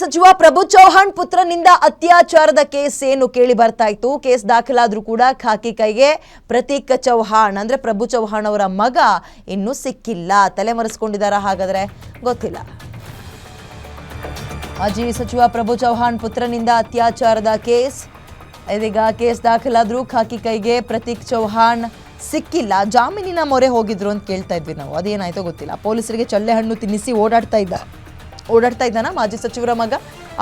ಸಚಿವ ಪ್ರಭು ಚೌಹಾಣ್ ಪುತ್ರನಿಂದ ಅತ್ಯಾಚಾರದ ಕೇಸ್ ಏನು ಕೇಳಿ ಬರ್ತಾ ಇತ್ತು? ಕೇಸ್ ದಾಖಲಾದ್ರೂ ಕೂಡ ಖಾಕಿ ಕೈಗೆ ಪ್ರತೀಕ್ ಚೌಹಾಣ್, ಅಂದ್ರೆ ಪ್ರಭು ಚೌಹಾಣ್ ಅವರ ಮಗ ಇನ್ನೂ ಸಿಕ್ಕಿಲ್ಲ. ತಲೆಮರೆಸ್ಕೊಂಡಿದಾರ ಹಾಗಾದ್ರೆ? ಗೊತ್ತಿಲ್ಲ. ಮಾಜಿ ಸಚಿವ ಪ್ರಭು ಚೌಹಾಣ್ ಪುತ್ರನಿಂದ ಅತ್ಯಾಚಾರದ ಕೇಸ್. ಇದೀಗ ಕೇಸ್ ದಾಖಲಾದ್ರೂ ಖಾಕಿ ಕೈಗೆ ಪ್ರತೀಕ್ ಚೌಹಾಣ್ ಸಿಕ್ಕಿಲ್ಲ. ಜಾಮೀನಿನ ಮೊರೆ ಹೋಗಿದ್ರು ಅಂತ ಕೇಳ್ತಾ ಇದ್ವಿ ನಾವು. ಅದೇನಾಯ್ತೋ ಗೊತ್ತಿಲ್ಲ. ಪೊಲೀಸರಿಗೆ ಚಳ್ಳೆ ಹಣ್ಣು ತಿನ್ನಿಸಿ ಓಡಾಡ್ತಾ ಇದ್ದ. ಓಡಾಡ್ತಾ ಇದ್ದಾನ ಮಾಜಿ ಸಚಿವರ ಮಗ.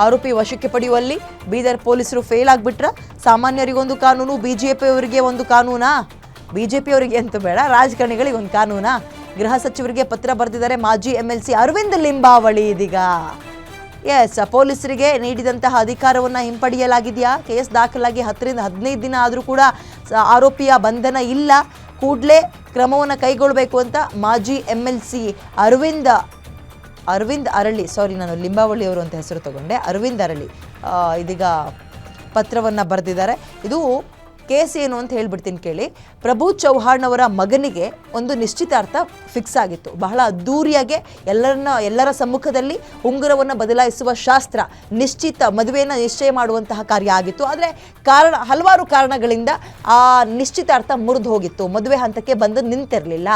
ಆರೋಪಿ ವಶಕ್ಕೆ ಪಡೆಯುವಲ್ಲಿ ಬೀದರ್ ಪೊಲೀಸರು ಫೇಲ್ ಆಗ್ಬಿಟ್ರ. ಸಾಮಾನ್ಯರಿಗೊಂದು ಕಾನೂನು ಬಿಜೆಪಿ ಅವರಿಗೆ ಒಂದು ಕಾನೂನಾ? ಬಿಜೆಪಿ ಅವರಿಗೆ ಅಂತ ಬೇಡ, ರಾಜಕಾರಣಿಗಳಿಗೆ ಒಂದು ಕಾನೂನಾ? ಗೃಹ ಸಚಿವರಿಗೆ ಪತ್ರ ಬರೆದಿದ್ದಾರೆ ಮಾಜಿ M L C Arvind Limbavali ಇದೀಗ. ಎಸ್ ಪೊಲೀಸರಿಗೆ ನೀಡಿದಂತಹ ಅಧಿಕಾರವನ್ನು ಹಿಂಪಡೆಯಲಾಗಿದೆಯಾ? ಕೇಸ್ ದಾಖಲಾಗಿ ಹತ್ತರಿಂದ ಹದಿನೈದು ದಿನ ಆದರೂ ಕೂಡ ಆರೋಪಿಯ ಬಂಧನ ಇಲ್ಲ. ಕೂಡಲೇ ಕ್ರಮವನ್ನು ಕೈಗೊಳ್ಳಬೇಕು ಅಂತ ಮಾಜಿ M L C Aravinda Arvind ಅರಳಿ ಸಾರಿ ನಾನು ಲಿಂಬಾವಳಿ ಅವರು ಅಂತ ಹೆಸರು ತಗೊಂಡೆ. ಅರವಿಂದ್ ಅರಳಿ ಇದೀಗ ಪತ್ರವನ್ನು ಬರೆದಿದ್ದಾರೆ. ಇದು ಕೇಸ್ ಏನು ಅಂತ ಹೇಳ್ಬಿಡ್ತೀನಿ ಕೇಳಿ. ಪ್ರಭು ಚೌಹಾಣ್ ಅವರ ಮಗನಿಗೆ ಒಂದು ನಿಶ್ಚಿತಾರ್ಥ ಫಿಕ್ಸ್ ಆಗಿತ್ತು. ಬಹಳ ಅದ್ದೂರಿಯಾಗೆ ಎಲ್ಲರನ್ನ, ಎಲ್ಲರ ಸಮ್ಮುಖದಲ್ಲಿ ಉಂಗುರವನ್ನು ಬದಲಾಯಿಸುವ ಶಾಸ್ತ್ರ ನಿಶ್ಚಿತ, ಮದುವೆಯನ್ನು ನಿಶ್ಚಯ ಮಾಡುವಂತಹ ಕಾರ್ಯ ಆಗಿತ್ತು. ಆದರೆ ಕಾರಣ, ಹಲವಾರು ಕಾರಣಗಳಿಂದ ಆ ನಿಶ್ಚಿತಾರ್ಥ ಮುರಿದು ಹೋಗಿತ್ತು. ಮದುವೆ ಹಂತಕ್ಕೆ ಬಂದು ನಿಂತಿರಲಿಲ್ಲ.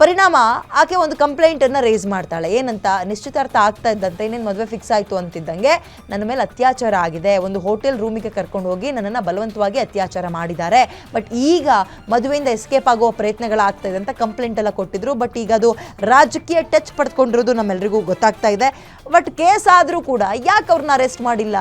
ಪರಿಣಾಮ ಆಕೆ ಒಂದು ಕಂಪ್ಲೇಂಟನ್ನು ರೇಸ್ ಮಾಡ್ತಾಳೆ. ಏನಂತ? ನಿಶ್ಚಿತಾರ್ಥ ಆಗ್ತಾ ಇದ್ದಂತೆ, ಇನ್ನೇನು ಮದುವೆ ಫಿಕ್ಸ್ ಆಯಿತು ಅಂತಿದ್ದಂಗೆ ನನ್ನ ಮೇಲೆ ಅತ್ಯಾಚಾರ ಆಗಿದೆ. ಒಂದು ಹೋಟೆಲ್ ರೂಮಿಗೆ ಕರ್ಕೊಂಡು ಹೋಗಿ ನನ್ನನ್ನು ಬಲವಂತವಾಗಿ ಅತ್ಯಾಚಾರ ಮಾಡಿದ್ದಾರೆ. ಬಟ್ ಈಗ ಮದುವೆಯಿಂದ ಎಸ್ಕೇಪ್ ಆಗುವ ಪ್ರಯತ್ನಗಳಾಗ್ತಾ ಇದೆ ಅಂತ ಕಂಪ್ಲೇಂಟ್ ಎಲ್ಲ ಕೊಟ್ಟಿದ್ರು. ಬಟ್ ಈಗ ಅದು ರಾಜಕೀಯ ಟಚ್ ಪಡ್ಕೊಂಡಿರೋದು ನಮ್ಮೆಲ್ರಿಗೂ ಗೊತ್ತಾಗ್ತಾ ಇದೆ. ಬಟ್ ಕೇಸ್ ಆದರೂ ಕೂಡ ಯಾಕೆ ಅವ್ರನ್ನ ಅರೆಸ್ಟ್ ಮಾಡಿಲ್ಲ?